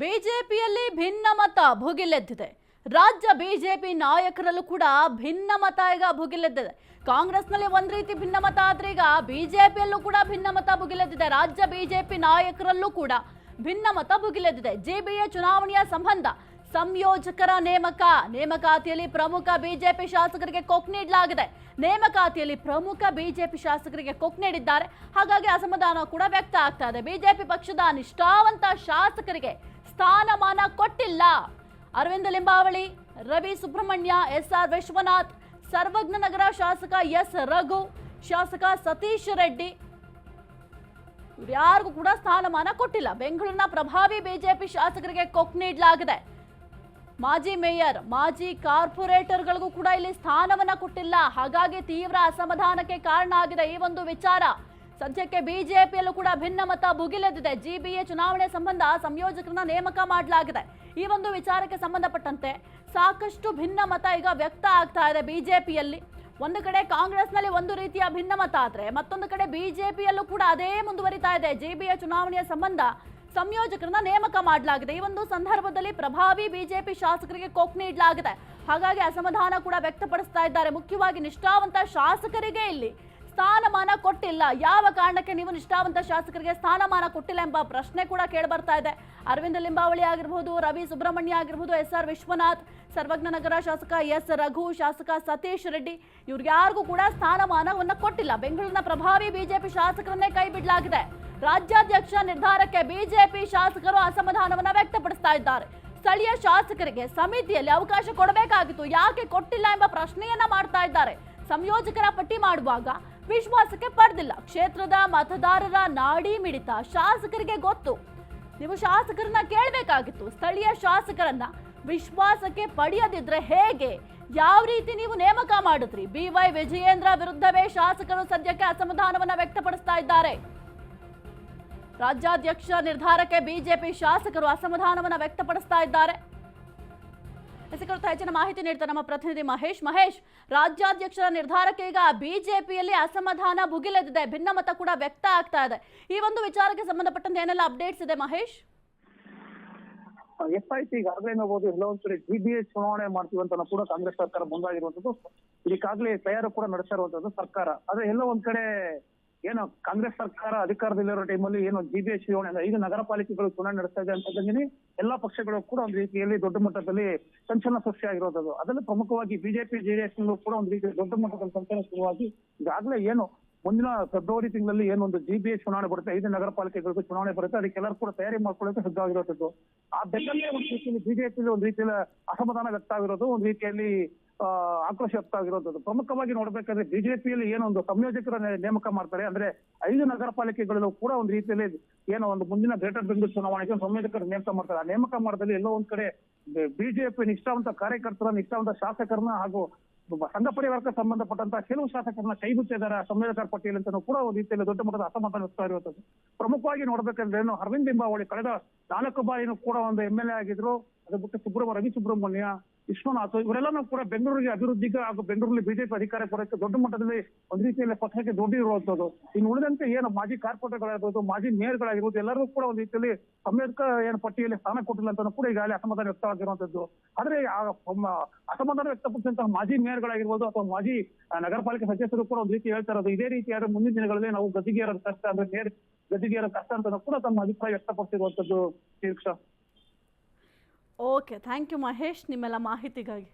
ಬಿಜೆಪಿಯಲ್ಲಿ ಭಿನ್ನಮತ ಭುಗಿಲೆದ್ದಿದೆ. ರಾಜ್ಯ ಬಿಜೆಪಿ ನಾಯಕರಲ್ಲೂ ಕೂಡ ಭಿನ್ನಮತ ಈಗ ಭುಗಿಲೆದ್ದಿದೆ. ಕಾಂಗ್ರೆಸ್ನಲ್ಲಿ ಒಂದು ರೀತಿ ಭಿನ್ನಮತ ಆದರೆ ಈಗ ಬಿಜೆಪಿಯಲ್ಲೂ ಕೂಡ ಭಿನ್ನಮತ ಭುಗಿಲೆದ್ದಿದೆ. ರಾಜ್ಯ ಬಿಜೆಪಿ ನಾಯಕರಲ್ಲೂ ಕೂಡ ಭಿನ್ನಮತ ಭುಗಿಲೆದ್ದಿದೆ. ಜೆಬಿಎ ಚುನಾವಣೆಯ ಸಂಬಂಧ ಸಂಯೋಜಕರ ನೇಮಕ, ನೇಮಕಾತಿಯಲ್ಲಿ ಪ್ರಮುಖ ಬಿಜೆಪಿ ಶಾಸಕರಿಗೆ ಕೊಕ್ ನೀಡಲಾಗಿದೆ. ನೇಮಕಾತಿಯಲ್ಲಿ ಪ್ರಮುಖ ಬಿಜೆಪಿ ಶಾಸಕರಿಗೆ ಕೊಕ್ ನೀಡಿದ್ದಾರೆ. ಹಾಗಾಗಿ ಅಸಮಾಧಾನ ಕೂಡ ವ್ಯಕ್ತ ಆಗ್ತಾ ಇದೆ. ಬಿಜೆಪಿ ಪಕ್ಷದ ನಿಷ್ಠಾವಂತ ಶಾಸಕರಿಗೆ ಸ್ಥಾನಮಾನ ಕೊಟ್ಟಿಲ್ಲ. ಅರವಿಂದ ಲಿಂಬಾವಳಿ, ರವಿ ಸುಬ್ರಹ್ಮಣ್ಯ ಎಸ್ ಆರ್ ವಿಶ್ವನಾಥ್, ಸರ್ವಜ್ಞ ನಗರ ಶಾಸಕ ಎಸ್ ರಘು, ಶಾಸಕ ಸತೀಶ್ ರೆಡ್ಡಿ. ಯಾರಿಗೂ ಕೂಡ ಸ್ಥಾನಮಾನ ಕೊಟ್ಟಿಲ್ಲ. ಬೆಂಗಳೂರಿನ ಪ್ರಭಾವಿ ಬಿಜೆಪಿ ಶಾಸಕರಿಗೆ ಕೊಕ್ ನೀಡಲಾಗಿದೆ. ಮಾಜಿ ಮೇಯರ್, ಮಾಜಿ ಕಾರ್ಪೊರೇಟರ್ಗಳಿಗೂ ಕೂಡ ಇಲ್ಲಿ ಸ್ಥಾನವನ್ನ ಕೊಟ್ಟಿಲ್ಲ. ಹಾಗಾಗಿ ತೀವ್ರ ಅಸಮಾಧಾನಕ್ಕೆ ಕಾರಣ ಆಗಿದೆ ಈ ಒಂದು ವಿಚಾರ. ಸದ್ಯಕ್ಕೆ ಬಿಜೆಪಿಯಲ್ಲೂ ಕೂಡ ಭಿನ್ನಮತ ಭುಗಿಲೆದ್ದಿದೆ. ಜಿಬಿಎ ಚುನಾವಣೆ ಸಂಬಂಧ ಸಂಯೋಜಕರನ್ನ ನೇಮಕ ಮಾಡಲಾಗಿದೆ. ಈ ಒಂದು ವಿಚಾರಕ್ಕೆ ಸಂಬಂಧಪಟ್ಟಂತೆ ಸಾಕಷ್ಟು ಭಿನ್ನಮತ ಈಗ ವ್ಯಕ್ತ ಆಗ್ತಾ ಇದೆ ಬಿಜೆಪಿಯಲ್ಲಿ. ಒಂದು ಕಡೆ ಕಾಂಗ್ರೆಸ್ನಲ್ಲಿ ಒಂದು ರೀತಿಯ ಭಿನ್ನಮತ ಆದರೆ ಮತ್ತೊಂದು ಕಡೆ ಬಿಜೆಪಿಯಲ್ಲೂ ಕೂಡ ಅದೇ ಮುಂದುವರಿತಾ ಇದೆ. ಜಿಬಿಎ ಚುನಾವಣೆಯ ಸಂಬಂಧ ಸಂಯೋಜಕರನ್ನ ನೇಮಕ ಮಾಡಲಾಗಿದೆ. ಈ ಒಂದು ಸಂದರ್ಭದಲ್ಲಿ ಪ್ರಭಾವಿ ಬಿಜೆಪಿ ಶಾಸಕರಿಗೆ ಕೊಕ್ ನೀಡಲಾಗಿದೆ. ಹಾಗಾಗಿ ಅಸಮಾಧಾನ ಕೂಡ ವ್ಯಕ್ತಪಡಿಸ್ತಾ ಇದ್ದಾರೆ. ಮುಖ್ಯವಾಗಿ ನಿಷ್ಠಾವಂತ ಶಾಸಕರಿಗೆ ಇಲ್ಲಿ ಸ್ಥಾನಮಾನ ಕೊಟ್ಟಿಲ್ಲ. ಯಾವ ಕಾರಣಕ್ಕೆ ನೀವು ನಿಷ್ಠಾವಂತ ಶಾಸಕರಿಗೆ ಸ್ಥಾನಮಾನ ಕೊಟ್ಟಿಲ್ಲ ಎಂಬ ಪ್ರಶ್ನೆ ಕೂಡ ಕೇಳಿ ಬರ್ತಾ ಇದೆ. ಅರವಿಂದ ಲಿಂಬಾವಳಿ ಆಗಿರ್ಬೋದು, ರವಿ ಸುಬ್ರಹ್ಮಣ್ಯ ಆಗಿರ್ಬೋದು ಎಸ್ ಆರ್ ವಿಶ್ವನಾಥ್ ಸರ್ವಜ್ಞ ನಗರ ಶಾಸಕ ಎಸ್ ರಘು, ಶಾಸಕ ಸತೀಶ್ ರೆಡ್ಡಿ, ಇವ್ರಿಗೆ ಯಾರಿಗೂ ಕೂಡ ಸ್ಥಾನಮಾನವನ್ನು ಕೊಟ್ಟಿಲ್ಲ. ಬೆಂಗಳೂರಿನ ಪ್ರಭಾವಿ ಬಿಜೆಪಿ ಶಾಸಕರನ್ನೇ ಕೈ ಬಿಡಲಾಗಿದೆ. ರಾಜ್ಯಾಧ್ಯಕ್ಷ ನಿರ್ಧಾರಕ್ಕೆ ಬಿಜೆಪಿ ಶಾಸಕರು ಅಸಮಾಧಾನವನ್ನು ವ್ಯಕ್ತಪಡಿಸ್ತಾ ಇದ್ದಾರೆ. ಸ್ಥಳೀಯ ಶಾಸಕರಿಗೆ ಸಮಿತಿಯಲ್ಲಿ ಅವಕಾಶ ಕೊಡಬೇಕಾಗಿತ್ತು. ಯಾಕೆ ಕೊಟ್ಟಿಲ್ಲ ಎಂಬ ಪ್ರಶ್ನೆಯನ್ನ ಮಾಡ್ತಾ ಇದ್ದಾರೆ. ಸಂಯೋಜಕರ ಪಟ್ಟಿ ಮಾಡುವಾಗ ವಿಶ್ವಾಸಕ್ಕೆ ಪಡೆದಿಲ್ಲ. ಕ್ಷೇತ್ರದ ಮತದಾರರ ನಾಡಿ ಮಿಡಿತ ಶಾಸಕರಿಗೆ ಗೊತ್ತು. ನೀವು ಶಾಸಕರನ್ನ ಕೇಳಬೇಕಾಗಿತ್ತು. ಸ್ಥಳೀಯ ಶಾಸಕರನ್ನ ವಿಶ್ವಾಸಕ್ಕೆ ಪಡೆಯದಿದ್ರೆ ಹೇಗೆ? ಯಾವ ರೀತಿ ನೀವು ನೇಮಕ ಮಾಡಿದ್ರಿ? ಬಿ ವೈ ವಿಜಯೇಂದ್ರ ವಿರುದ್ಧವೇ ಶಾಸಕರು ಸದ್ಯಕ್ಕೆ ಅಸಮಾಧಾನವನ್ನ ವ್ಯಕ್ತಪಡಿಸ್ತಾ ಇದ್ದಾರೆ. ರಾಜ್ಯಾಧ್ಯಕ್ಷ ನಿರ್ಧಾರಕ್ಕೆ ಬಿಜೆಪಿ ಶಾಸಕರು ಅಸಮಾಧಾನವನ್ನ ವ್ಯಕ್ತಪಡಿಸ್ತಾ ಇದ್ದಾರೆ. ಹೆಚ್ಚಿನ ಮಾಹಿತಿ ನೀಡ್ತಾರೆ ನಮ್ಮ ಪ್ರತಿನಿಧಿ ಮಹೇಶ್. ಮಹೇಶ್, ರಾಜ್ಯಾಧ್ಯಕ್ಷರ ನಿರ್ಧಾರಕ್ಕೆ ಈಗ ಬಿಜೆಪಿಯಲ್ಲಿ ಅಸಮಾಧಾನ ಭುಗಿಲೆದಿದೆ ಭಿನ್ನಮತ ಕೂಡ ವ್ಯಕ್ತ ಆಗ್ತಾ ಇದೆ. ಈ ಒಂದು ವಿಚಾರಕ್ಕೆ ಸಂಬಂಧಪಟ್ಟಂತೆ ಏನೆಲ್ಲ ಅಪ್ಡೇಟ್ಸ್ ಇದೆ ಮಹೇಶ್? ಎಸ್ ಐ ಟಿ ಈಗಾಗಲೇ ನೋಡಬಹುದು ಒಂದ್ ಕಡೆ ಚುನಾವಣೆ ಮಾಡ್ತೀವಿ ಅಂತ ಕೂಡ ಕಾಂಗ್ರೆಸ್ ಸರ್ಕಾರ ಮುಂದಾಗಿರುವಂತದ್ದು ಇದಕ್ಕಾಗಲೇ ತಯಾರು ಕೂಡ ನಡೆಸ್ತಾ ಇರುವಂತದ್ದು ಸರ್ಕಾರ. ಆದ್ರೆ ಎಲ್ಲ ಒಂದ್ ಕಡೆ ಏನು ಕಾಂಗ್ರೆಸ್ ಸರ್ಕಾರ ಅಧಿಕಾರದಲ್ಲಿರೋ ಟೈಮಲ್ಲಿ ಏನು ಜಿ ಬಿ ಎಸ್ ಚುನಾವಣೆ ಈಗ ನಗರ ಪಾಲಿಕೆಗಳು ಚುನಾವಣೆ ನಡೆಸ್ತಾ ಇದೆ ಅಂತ ಎಲ್ಲಾ ಪಕ್ಷಗಳು ಕೂಡ ಒಂದು ರೀತಿಯಲ್ಲಿ ದೊಡ್ಡ ಮಟ್ಟದಲ್ಲಿ ಸಂಚಲನ ಸೃಷ್ಟಿಯಾಗಿರೋದು ಅದರಲ್ಲಿ ಪ್ರಮುಖವಾಗಿ ಬಿಜೆಪಿ ಜೆಡಿಎಸ್ ಕೂಡ ಒಂದು ರೀತಿ ದೊಡ್ಡ ಮಟ್ಟದಲ್ಲಿ ಸಂಚಲನ ಶುರುವಾಗಿ ಈಗಾಗಲೇ ಏನು ಮುಂದಿನ ಫೆಬ್ರವರಿ ತಿಂಗಳಲ್ಲಿ ಏನೊಂದು ಎಸ್ ಚುನಾವಣೆ ಬರುತ್ತೆ, ಐದು ನಗರ ಪಾಲಿಕೆಗಳಿಗೂ ಚುನಾವಣೆ ಬರುತ್ತೆ ಅದಕ್ಕೆಲ್ಲರೂ ಕೂಡ ತಯಾರಿ ಮಾಡ್ಕೊಳ್ಳೋಕೆ ಸಿದ್ಧವಾಗಿರೋದು ಆ ಬೆನ್ನಲ್ಲೇ ಒಂದು ರೀತಿಯಲ್ಲಿ ಬಿಜೆಪಿ ಒಂದು ರೀತಿಯಲ್ಲಿ ಅಸಮಾಧಾನ ವ್ಯಕ್ತ ಆಗಿರೋದು ಒಂದು ರೀತಿಯಲ್ಲಿ ಆಕ್ರೋಶ ವ್ಯಕ್ತ ಆಗಿರೋದು ಪ್ರಮುಖವಾಗಿ ನೋಡ್ಬೇಕಾದ್ರೆ ಬಿಜೆಪಿಯಲ್ಲಿ ಏನೊಂದು ಸಂಯೋಜಕರ ನೇಮಕ ಮಾಡ್ತಾರೆ. ಅಂದ್ರೆ ಐದು ನಗರ ಪಾಲಿಕೆಗಳಲ್ಲೂ ಕೂಡ ಒಂದು ರೀತಿಯಲ್ಲಿ ಏನೋ ಒಂದು ಮುಂದಿನ ಗ್ರೇಟರ್ ಬೆಂಗಳೂರು ಚುನಾವಣೆಗೆ ಸಂಯೋಜಕರ ನೇಮಕ ಮಾಡ್ತಾರೆ. ಆ ನೇಮಕ ಮಾಡದಲ್ಲಿ ಎಲ್ಲೋ ಒಂದ್ ಕಡೆ ಬಿಜೆಪಿ ನಿಷ್ಠಾವಂತ ಕಾರ್ಯಕರ್ತರ, ನಿಷ್ಠಾವಂತ ಶಾಸಕರನ್ನ ಹಾಗೂ ಸಂಘ ಪರಿವಾರಕ್ಕೆ ಸಂಬಂಧಪಟ್ಟಂತ ಕೆಲವು ಶಾಸಕರನ್ನ ಕೈ ಬಿಟ್ಟಿದ್ದಾರೆ ಸಂಯೋಜಕರ ಪಟ್ಟಿಯಲ್ಲಿ ಅಂತ ಕೂಡ ಒಂದು ರೀತಿಯಲ್ಲಿ ದೊಡ್ಡ ಮಟ್ಟದ ಅಸಮಾಧಾನ ವ್ಯಕ್ತ ಇರುವಂತದ್ದು ಪ್ರಮುಖವಾಗಿ ನೋಡ್ಬೇಕಂದ್ರೆ ಏನು ಅರವಿಂದ್ ಲಿಂಬಾವಳಿ ಕಳೆದ ನಾಲ್ಕು ಬಾರಿನೂ ಕೂಡ ಒಂದು ಎಂ ಎಲ್ ಎ ಆಗಿದ್ರು. ಅದು ಬಿಟ್ಟು ಸುಬ್ರಹ್ಮ ರವಿ ಸುಬ್ರಹ್ಮಣ್ಯ ವಿಶ್ವನಾಥ್ ಇವರೆಲ್ಲನೂ ಕೂಡ ಬೆಂಗಳೂರಿಗೆ ಅಭಿವೃದ್ಧಿಗೆ ಹಾಗೂ ಬೆಂಗಳೂರಲ್ಲಿ ಬಿಜೆಪಿ ಅಧಿಕಾರ ಬರೋಕ್ಕೆ ದೊಡ್ಡ ಮಟ್ಟದಲ್ಲಿ ಒಂದು ರೀತಿಯಲ್ಲಿ ಪಕ್ಷಕ್ಕೆ ದುಡ್ಡಿರುವಂತದ್ದು ಇನ್ನು ಉಳಿದಂತೆ ಏನು ಮಾಜಿ ಕಾರ್ಪೊರೇಟರ್ಗಳಾಗಿರ್ಬೋದು, ಮಾಜಿ ಮೇಯರ್ಗಳಾಗಿರ್ಬೋದು, ಎಲ್ಲರೂ ಕೂಡ ಒಂದು ರೀತಿಯಲ್ಲಿ ಸಂಯೋಜಕ ಏನು ಪಟ್ಟಿಯಲ್ಲಿ ಸ್ಥಾನ ಕೊಟ್ಟಿಲ್ಲ ಅಂತ ಕೂಡ ಈಗಾಗಲೇ ಅಸಮಾಧಾನ ವ್ಯಕ್ತವಾಗಿರುವಂತದ್ದು ಆದ್ರೆ ಅಸಮಾಧಾನ ವ್ಯಕ್ತಪಡಿಸಿದಂತಹ ಮಾಜಿ ಮೇಯರ್ಗಳಾಗಿರ್ಬೋದು ಅಥವಾ ಮಾಜಿ ನಗರ ಪಾಲಿಕೆ ಸದಸ್ಯರು ಕೂಡ ಒಂದು ರೀತಿ ಹೇಳ್ತಾ ಇರೋದು, ಇದೇ ರೀತಿಯಾದ ಮುಂದಿನ ದಿನಗಳಲ್ಲಿ ನಾವು ಗದಗಿಯರ ಕಷ್ಟ ಅಂದ್ರೆ ಮೇಯರ್ ಗದ್ದಿಗೆಯರ ಕಷ್ಟ ಅಂತ ಕೂಡ ತಮ್ಮ ಅಭಿಪ್ರಾಯ ವ್ಯಕ್ತಪಡಿಸಿರುವಂತದ್ದು ತೀರ್ಕ್ಷ ಓಕೆ ಥ್ಯಾಂಕ್ ಯು ಮಹೇಶ್ ನಿಮ್ಮೆಲ್ಲ ಮಾಹಿತಿಗಾಗಿ.